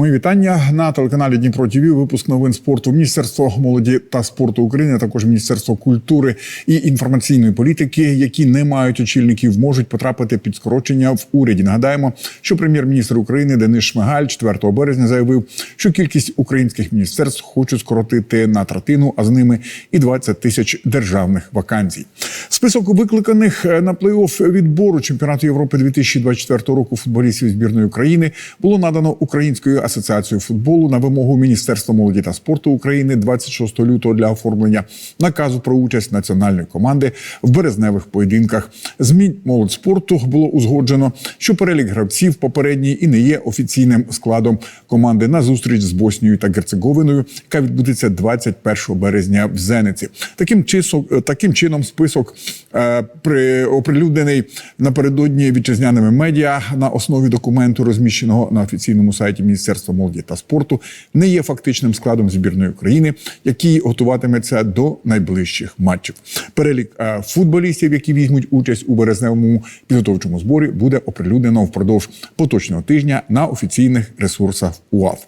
Мої вітання на телеканалі Дніпро ТВ. Випуск новин спорту Міністерство молоді та спорту України, а також Міністерство культури і інформаційної політики, які не мають очільників, можуть потрапити під скорочення в уряді. Нагадаємо, що прем'єр-міністр України Денис Шмигаль 4 березня заявив, що кількість українських міністерств хочуть скоротити на третину, а з ними і 20 тисяч державних вакансій. Список викликаних на плей-офф відбору чемпіонату Європи 2024 року футболістів збірної України було надано Українською асоціацією футболу на вимогу Міністерства молоді та спорту України 26 лютого для оформлення наказу про участь національної команди в березневих поєдинках. Змін молодь спорту було узгоджено, що перелік гравців попередній і не є офіційним складом команди на зустріч з Боснією та Герцеговиною, яка відбудеться 21 березня в Зениці. Таким чисок, таким чином список е, при оприлюднений напередодні вітчизняними медіа на основі документу, розміщеного на офіційному сайті Міністерства молоді та спорту, не є фактичним складом збірної України, який готуватиметься до найближчих матчів. Перелік е, футболістів, які візьмуть участь у березневому підготовчому зборі, буде оприлюднено впродовж поточного тижня на офіційних ресурсах УАФ.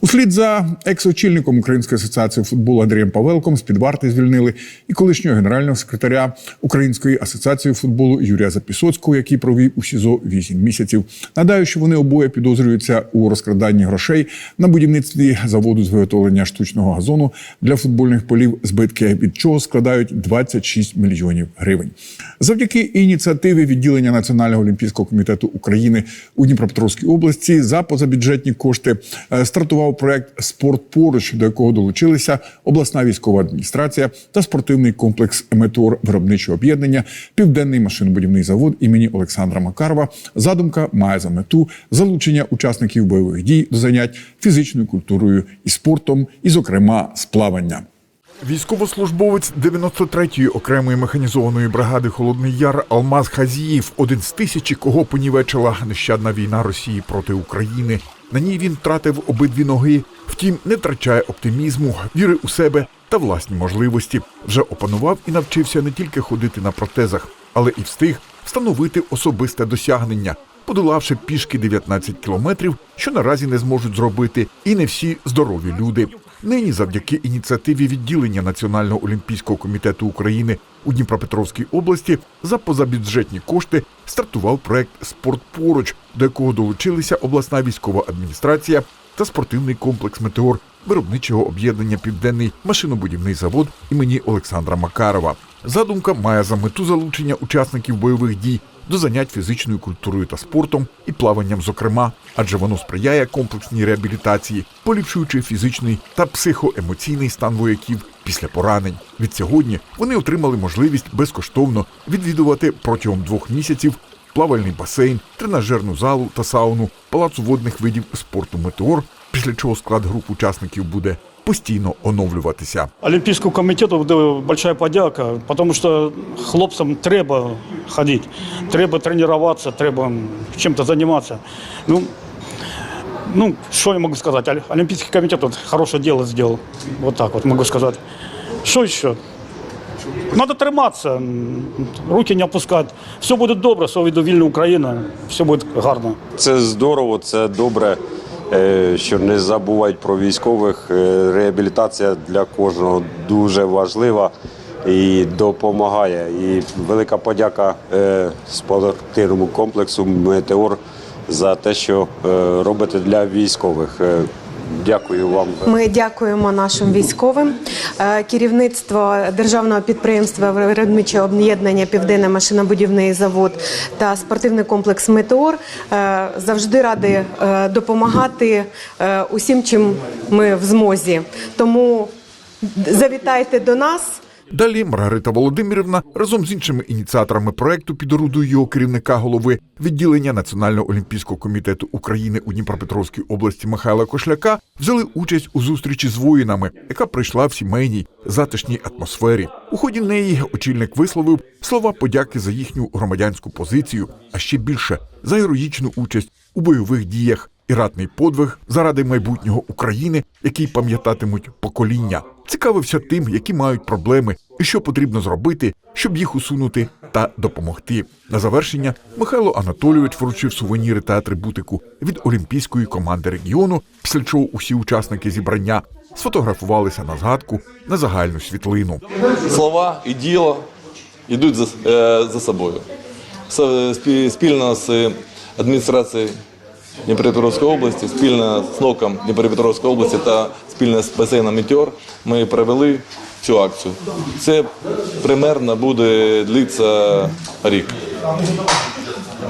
Услід за екс-очільником Української асоціації футболу Андрієм Павелком з під варти звільнили і колишнього генерального секретаря Української асоціації футболу Юрія Запісоцького, який провів у СІЗО 8 місяців. Нагадаю, що вони обоє підозрюються у розкраданні грошей на будівництві заводу з виготовлення штучного газону для футбольних полів, збитки від чого складають 26 мільйонів гривень. Завдяки ініціативі відділення Національного олімпійського комітету України у Дніпропетровській області за позабюджетні кошти е, стартував проект Спорт поруч, до якого долучилися обласна військова адміністрація та спортивний комплекс Метеор виробничого об'єднання Південний машинобудівний завод імені Олександра Макарова. Задумка має за мету залучення учасників бойових дій занять фізичною культурою і спортом, і, зокрема, з плавання. Військовослужбовець 93-ї окремої механізованої бригади Холодний Яр Алмаз Хазіїв, один з тисячі, кого понівечила нещадна війна Росії проти України. На ній він втратив обидві ноги, втім не втрачає оптимізму, віри у себе та власні можливості. Вже опанував і навчився не тільки ходити на протезах, але і встиг встановити особисте досягнення, подолавши пішки 19 кілометрів, що наразі не зможуть зробити і не всі здорові люди. Нині, завдяки ініціативі відділення Національного олімпійського комітету України у Дніпропетровській області, за позабюджетні кошти стартував проект Спорт поруч, до якого долучилися обласна військова адміністрація та спортивний комплекс Метеор виробничого об'єднання Південний машинобудівний завод імені Олександра Макарова. Задумка має за мету залучення учасників бойових дій до занять фізичною культурою та спортом і плаванням, зокрема, адже воно сприяє комплексній реабілітації, поліпшуючи фізичний та психоемоційний стан вояків після поранень. Відсьогодні вони отримали можливість безкоштовно відвідувати протягом двох місяців плавальний басейн, тренажерну залу та сауну, палацу водних видів спорту Метеор, після чого склад груп учасників буде постійно оновлюватися. Олимпийскому комитету да, большая подяка, потому что хлопцам треба ходить, треба тренироваться, треба чем-то заниматься. Ну, ну, что я могу сказать? Оль- Олимпийский комитет вот хорошее дело сделал. Вот так вот могу сказать. Что еще? Надо триматися, руки не опускати. Все буде добре, все вийде вільна Україна, все буде гарно. Це здорово, це добре, що не забувають про військових. Е, Реабілітація для кожного дуже важлива і допомагає. І велика подяка е, спортивному комплексу Метеор за те, що е, робите для військових. Дякую вам. Ми дякуємо нашим військовим. Е, Керівництво державного підприємства виробниче об'єднання Південний машинобудівний завод та спортивний комплекс Метеор е, завжди раді е, допомагати усім, чим ми в змозі. Тому завітайте до нас. Далі Маргарита Володимирівна разом з іншими ініціаторами проекту під орудою його керівника голови відділення Національного олімпійського комітету України у Дніпропетровській області Михайла Кошляка взяли участь у зустрічі з воїнами, яка пройшла в сімейній затишній атмосфері. У ході неї очільник висловив слова подяки за їхню громадянську позицію, а ще більше за героїчну участь у бойових діях і ратний подвиг заради майбутнього України, який пам'ятатимуть покоління. Цікавився тим, які мають проблеми і що потрібно зробити, щоб їх усунути та допомогти. На завершення Михайло Анатолійович вручив сувеніри та атрибутику від олімпійської команди регіону, після чого усі учасники зібрання сфотографувалися на згадку на загальну світлину. слова і діло йдуть за, е, за собою. Спільно з адміністрацією Дніпропетровської області, спільно з НОКом Дніпропетровської області та спільно з басейном Мітьор ми провели цю акцію. Це примерно буде длитися рік.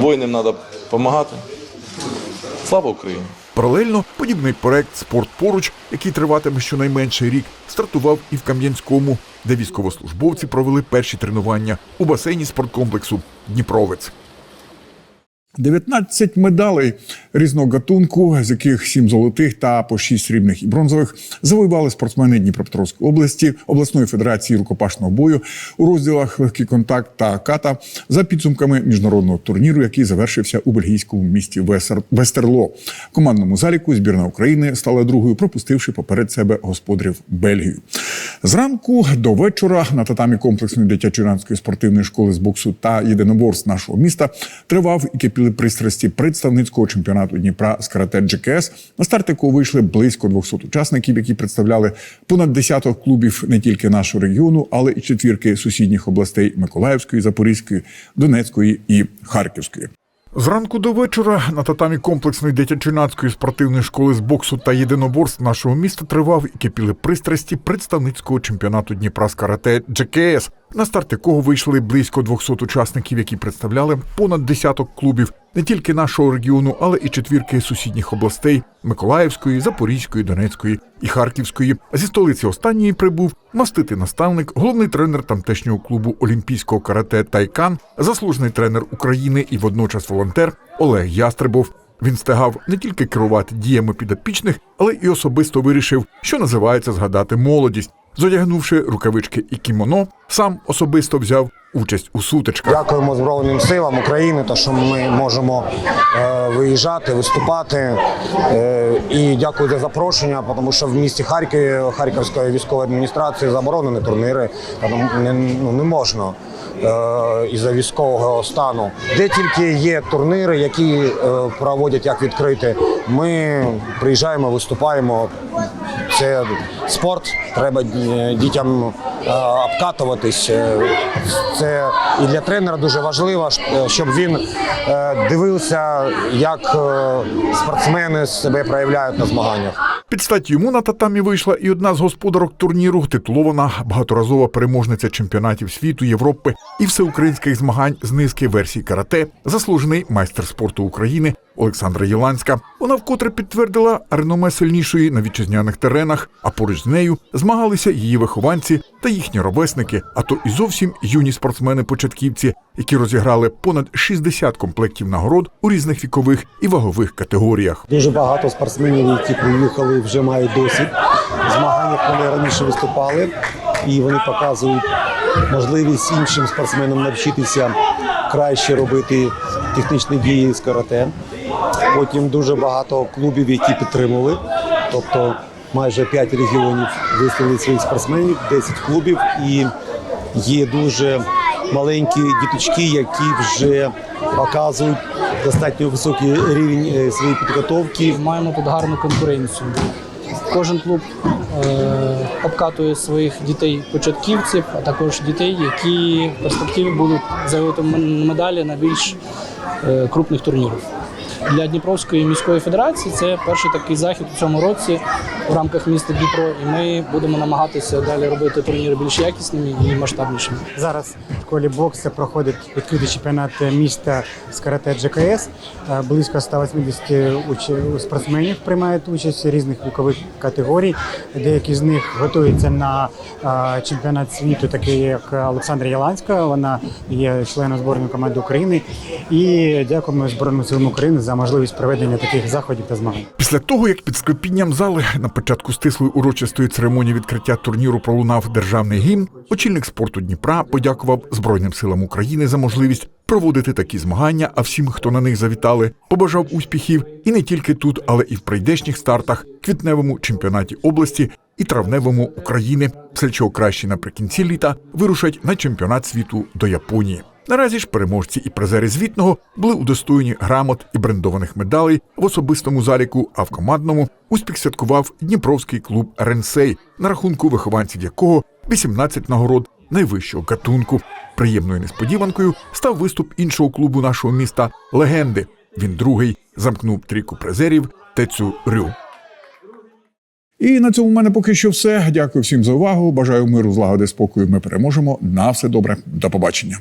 Воїнам треба допомагати. Слава Україні! Паралельно подібний проект Спорт поруч, який триватиме щонайменше рік, стартував і в Кам'янському, де військовослужбовці провели перші тренування у басейні спорткомплексу Дніпровець. 19 медалей різного гатунку, з яких 7 золотих та по 6 срібних і бронзових, завоювали спортсмени Дніпропетровської області, обласної федерації рукопашного бою у розділах легкий контакт та ката за підсумками міжнародного турніру, який завершився у бельгійському місті Весер- Вестерло. Командному заліку збірна України стала другою, пропустивши поперед себе господарів Бельгію. Зранку до вечора на татамі комплексної дитячо-юнацької спортивної школи з боксу та єдиноборств нашого міста тривав і кипіли пристрасті представницького чемпіонату Дніпра з карате GKS, на старт якого вийшли близько 200 учасників, які представляли понад десяток клубів не тільки нашого регіону, але і четвірки сусідніх областей Миколаївської, Запорізької, Донецької і Харківської. Зранку до вечора на татамі комплексної дитячо-юнацької спортивної школи з боксу та єдиноборств нашого міста тривав і кипіли пристрасті представницького чемпіонату Дніпра з карате GKS, на старт якого вийшли близько 200 учасників, які представляли понад десяток клубів не тільки нашого регіону, але і четвірки сусідніх областей Миколаївської, Запорізької, Донецької і Харківської. А зі столиці останньої прибув маститий наставник, головний тренер тамтешнього клубу олімпійського карате Тайкан, заслужений тренер України і водночас волонтер Олег Ястребов. Він стигав не тільки керувати діями підопічних, але й особисто вирішив, що називається згадати молодість. Зодягнувши рукавички і кімоно, сам особисто взяв участь у сутичках. Дякуємо Збройним силам України, та що ми можемо е, виїжджати, виступати. Е, і дякую за запрошення, тому що в місті Харкові Харківської військової адміністрації заборонені турніри, не, ну, не можна. е, Із-за військового стану, де тільки є турніри, які е, проводять як відкриті, ми приїжджаємо, виступаємо. Це спорт, треба е, дітям е, обкатуватись. Е, Це і для тренера дуже важливо, щоб він дивився, як спортсмени себе проявляють на змаганнях. Під стать йому на татамі вийшла і одна з господарок турніру, титулована багаторазова переможниця чемпіонатів світу, Європи і всеукраїнських змагань з низки версій карате, заслужений майстер спорту України Олександра Єланська. Вона вкотре підтвердила реноме сильнішої на вітчизняних теренах, а поруч з нею змагалися її вихованці та їхні ровесники, а то і зовсім юні спортсмени-початківці, які розіграли понад 60 комплектів нагород у різних вікових і вагових категоріях. Дуже багато спортсменів, які приїхали, вже мають досвід. В змаганнях вони раніше виступали, і вони показують можливість іншим спортсменам навчитися краще робити технічні дії з карате. Потім дуже багато клубів, які підтримували. Тобто майже 5 регіонів виставили своїх спортсменів, 10 клубів, і є дуже маленькі діточки, які вже показують достатньо високий рівень е, своєї підготовки. маємо тут гарну конкуренцію. Кожен клуб е, обкатує своїх дітей-початківців, а також дітей, які в перспективі будуть завоювати м- медалі на більш е, крупних турнірах. Для Дніпровської міської федерації це перший такий захід у цьому році в рамках міста Дніпро, і ми будемо намагатися далі робити турніри більш якісними і масштабнішими. Зараз в школі боксу проходить відкритий чемпіонат міста з карате ДЖКС. Е, Близько 180 спортсменів приймають участь різних вікових категорій. Деякі з них готуються на е, чемпіонат світу, такий як Олександра Яланська. Вона є членом збірної команди України. І дякуємо Збройним силам України за можливість проведення таких заходів та змагань. Після того, як під склепінням зали на початку стислої урочистої церемонії відкриття турніру пролунав державний гімн, очільник спорту Дніпра подякував Збройним силам України за можливість проводити такі змагання. А всім, хто на них завітали, побажав успіхів і не тільки тут, але і в прийдешніх стартах, квітневому чемпіонаті області і травневому України, після чого краще наприкінці літа вирушать на чемпіонат світу до Японії. Наразі ж переможці і призери звітного були удостоєні грамот і брендованих медалей в особистому заліку, а в командному успіх святкував Дніпровський клуб Ренсей, на рахунку вихованців якого 18 нагород найвищого гатунку. Приємною несподіванкою став виступ іншого клубу нашого міста Легенди. Він другий замкнув трійку призерів Тецю Рю. І на цьому в мене поки що все. Дякую всім за увагу. Бажаю миру, злагоди, спокою. Ми переможемо. На все добре. До побачення.